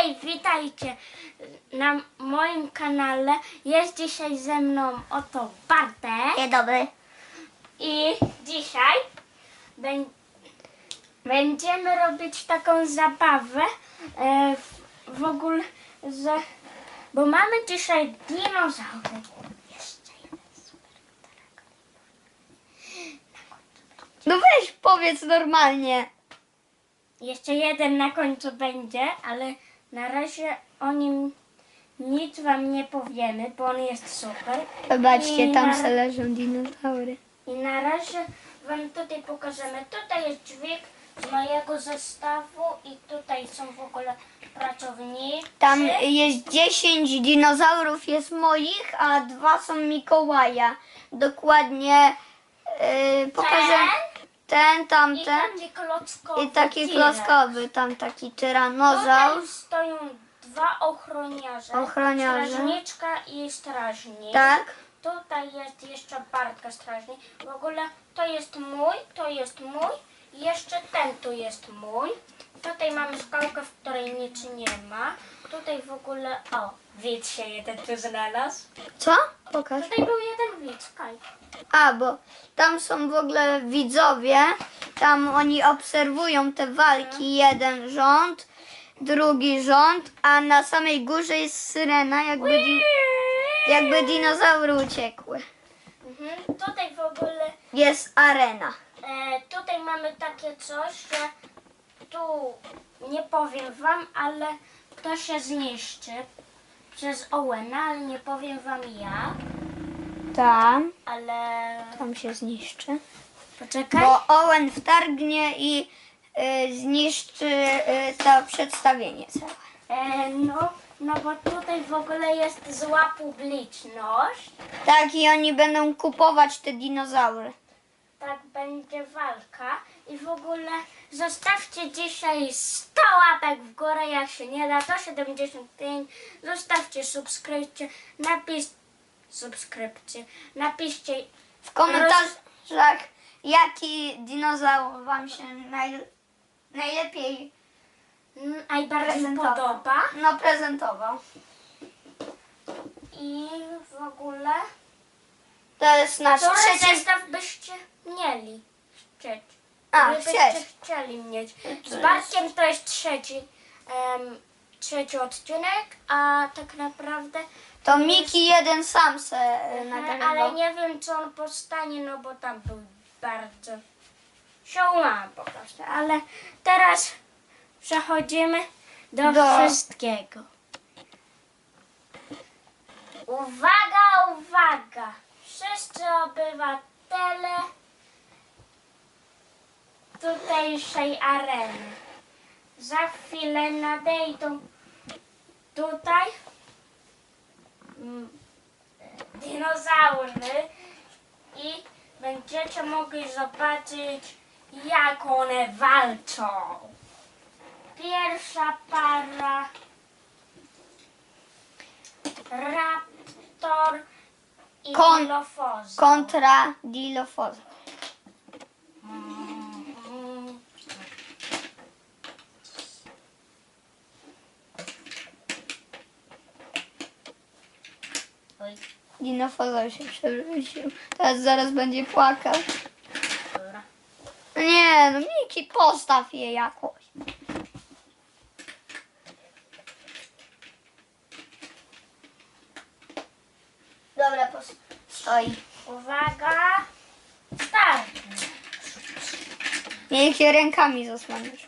Hej, witajcie na moim kanale. Jest dzisiaj ze mną oto Bartek Dzień dobry. i dzisiaj bę- będziemy robić taką zabawę e, w, w ogóle, że, bo mamy dzisiaj dinozaury. Jeszcze jeden super No weź powiedz normalnie. Jeszcze jeden na końcu będzie, ale na razie o nim nic wam nie powiemy, bo on jest super. Zobaczcie, I tam na- se leżą dinozaury. I na razie wam tutaj pokażemy. Tutaj jest dźwig z mojego zestawu i tutaj są w ogóle pracownicy. Tam jest 10 dinozaurów jest moich, a dwa są Mikołaja. Dokładnie yy, pokażę ten, I tamten taki klockowy. i taki klockowy, tam taki Tutaj tyranozaur. stoją dwa ochroniarze. Ochroniarze. Strażniczka i strażnik. Tak? Tutaj jest jeszcze Bartka strażnik. W ogóle to jest mój, to jest mój. Jeszcze ten tu jest mój. Tutaj mamy skałkę, w której nic nie ma. Tutaj w ogóle, o, widz się jeden tu znalazł. Co? Pokaż. Tutaj był jeden widz, kaj. A, bo tam są w ogóle widzowie, tam oni obserwują te walki, jeden rząd, drugi rząd, a na samej górze jest syrena, jakby, di- jakby dinozaury uciekły. Mhm. Tutaj w ogóle, Jest arena. e, tutaj mamy takie coś, że tu nie powiem wam, ale to się zniszczy przez Owena, ale nie powiem wam jak, Tam, ale... tam się zniszczy. Poczekaj. Bo Owen wtargnie i y, zniszczy y, to przedstawienie całe. E, no, no bo tutaj w ogóle jest zła publiczność. Tak, i oni będą kupować te dinozaury. Tak będzie walka. I w ogóle zostawcie dzisiaj 100 łapek w górę, jak się nie da, to 75. Zostawcie subskrypcję, napisz subskrypcję, napiszcie W komentarzach, jaki dinozaur Wam się naj, najlepiej najbardziej podoba. No, prezentował. I w ogóle, To jest nasz który trzeci... zestaw byście mieli chcieć? A, chcieć. chcieli mieć. Z Bartkiem to jest trzeci, em, trzeci odcinek, a tak naprawdę... To Miki jeden sam se y, Ale nagrywał. nie wiem, co on powstanie, no bo tam był bardzo... Siąłam po prostu, ale teraz przechodzimy do, Do- wszystkiego. Uwaga, uwaga! Wszyscy obywatele tutejszej areny. Za chwilę nadejdą tutaj mm, dinozaury i będziecie mogli zobaczyć, jak one walczą. Pierwsza para Raptor i Kon-. Kontra Dilophosaur. Oj, Dinofozaur się przewrócił. Teraz zaraz będzie płakał. dobra. Nie, no Miki, postaw je jakoś. Dobra, pos- stoi. Uwaga, start. Niech je rękami zasłaniesz.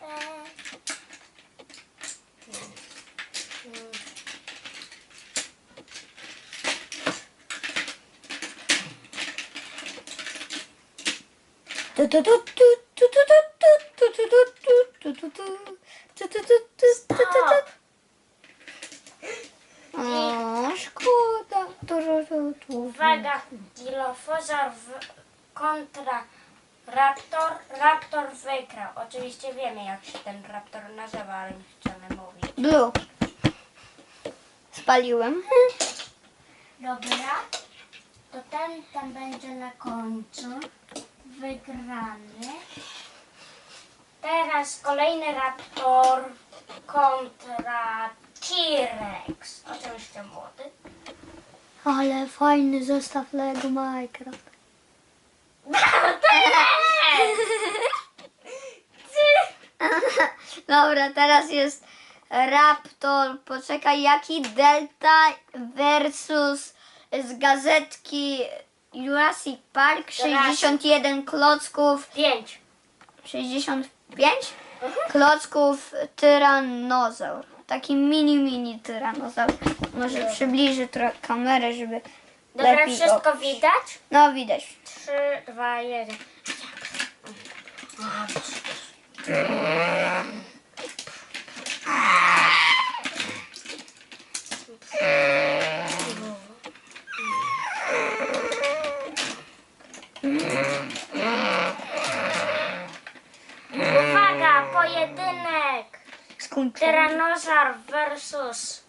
O, szkoda. Uwaga, Dilophosaur w- kontra Raptor. Raptor wygrał. Oczywiście wiemy, jak się ten Raptor nazywa, ale nie chcemy mówić. Blue. Spaliłem. Dobra, to ten tam będzie na końcu wygrany. Teraz kolejny Raptor kontra T-Rex. Oczywiście młody. Ale fajny zestaw Lego Minecraft. Dobra, teraz jest Raptor. Poczekaj, jaki Delta versus z gazetki Jurassic Park, 61 klocków. 5. 65 mhm. klocków tyranozaur. Taki mini, mini tyranozaur. Może przybliżę trochę kamerę, żeby Dobra, lepiej wszystko o- widać? No, widać. 3, 2, 1. O! Tyranozaur versus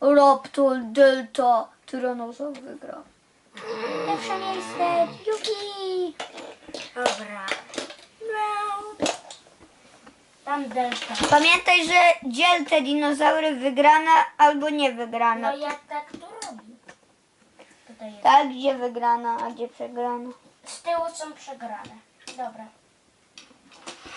Raptor Delta Tyranozaur wygrał. Pierwsze miejsce Yuki. Dobra. Miau. Tam delta. Pamiętaj, że dziel te dinozaury wygrana albo nie wygrana. No ja tak to. Tutaj jest. Tak, gdzie wygrana, a gdzie przegrana. Z tyłu są przegrane. Dobra.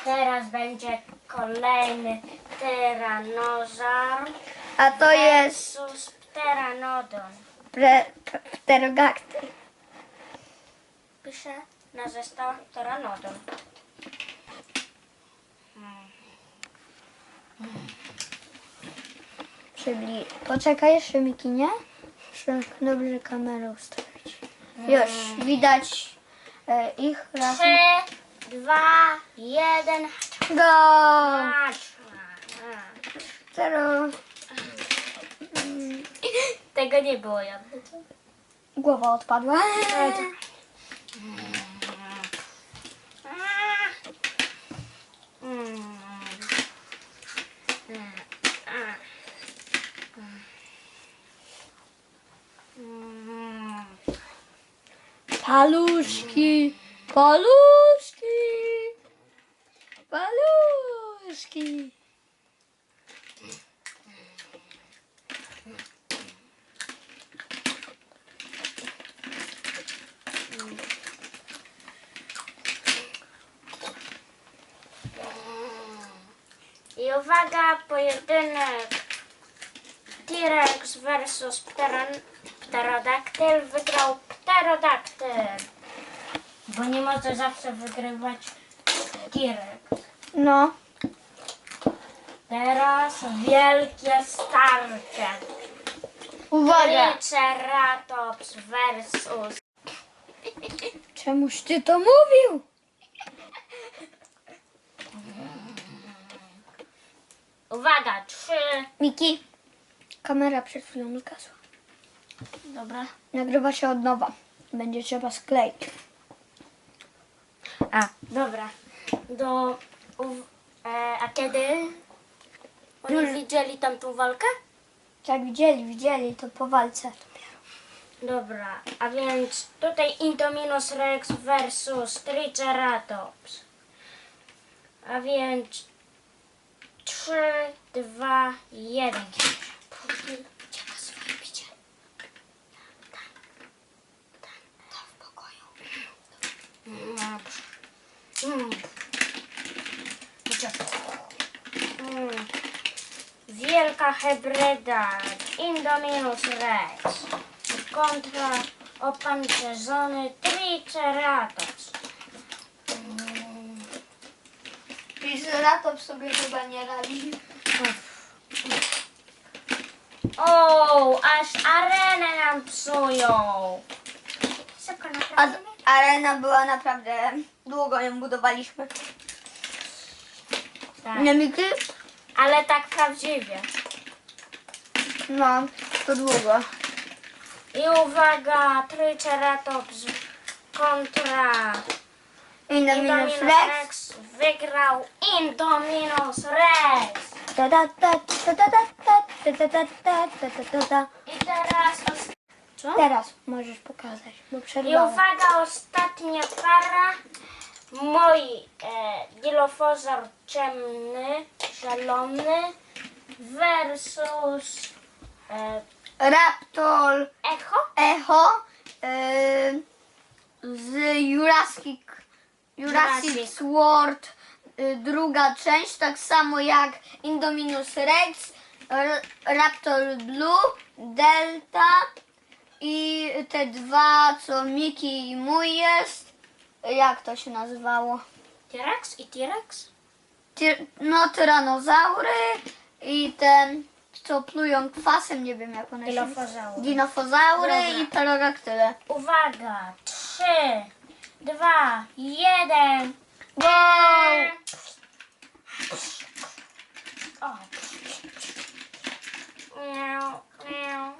Teraz będzie kolejny tyranozaur A to jest versus pteranodon. pre, pre, pterodaktyl. Piszę na zestaw pteranodon. Czyli poczekaj jeszcze Miki, nie? Muszę dobrze kamerę ustawić. Już, widać e, ich raz. Trzy, dwa, jeden. Go! Zero. Tego nie było jakby. Głowa odpadła. Paluszki, paluszki, paluszki. I uwaga, pojedynek T-Rex versus pteran- pterodaktyl. Wygrał pterodaktyl. Bo nie może zawsze wygrywać T-Rex. No, Teraz wielkie starcie. uwaga. Triceratops versus Czemuś ty to mówił? Uwaga, trzy. Miki, kamera przed chwilą zgasła. Dobra. Nagrywa się od nowa. Będzie trzeba skleić. A, dobra. Do. E, a kiedy? Oni widzieli tamtą walkę? Jak widzieli, widzieli, to po walce. Dobra, a więc tutaj Indominus Rex versus Triceratops. A więc 3, 2, 1. Ucieka swoje bicie. Tam, tam, tam w pokoju. Dobrze. Mm. Ucieka. Mm. Wielka hybryda Indominus Rex kontra opancerzony Triceratops. Triceratops sobie chyba nie radzi. O, aż arenę nam psują. Szybko A naprawimy. arena była naprawdę... Długo ją budowaliśmy. Tak. Nie, Miki? Ale tak prawdziwie. No, to długo. I uwaga, Triceratops kontra Indominus Rex. Wygrał Indominus Rex. Ta ta ta ta ta ta ta ta ta ta ta ta. I teraz os- Co? Teraz możesz pokazać, bo I przerwałam. uwaga, ostatnia para. Mój e, dilofozaur ciemny zielony versus e, Raptor echo. Echo y, z Jurassic, Jurassic Jurassic. World y, druga część, tak samo jak Indominus Rex, R- Raptor Blue, Delta i te dwa, co Miki i mój jest. Jak to się nazywało? T-Rex i T-Rex. Ty, no, tyranozaury i ten, co plują kwasem, nie wiem jak one się. Dinofozaury Dobra. i pterodaktyle. Uwaga, trzy, dwa, jeden. Wow! O. Miau, miau.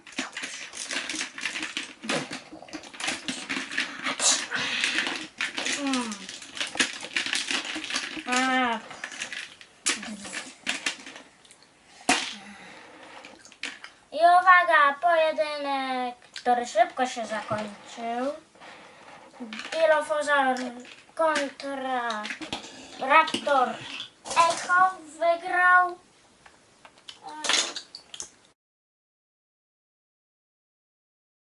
Mm. A. I uwaga, pojedynek, który szybko się zakończył. Dilofozor kontra Raptor Echo wygrał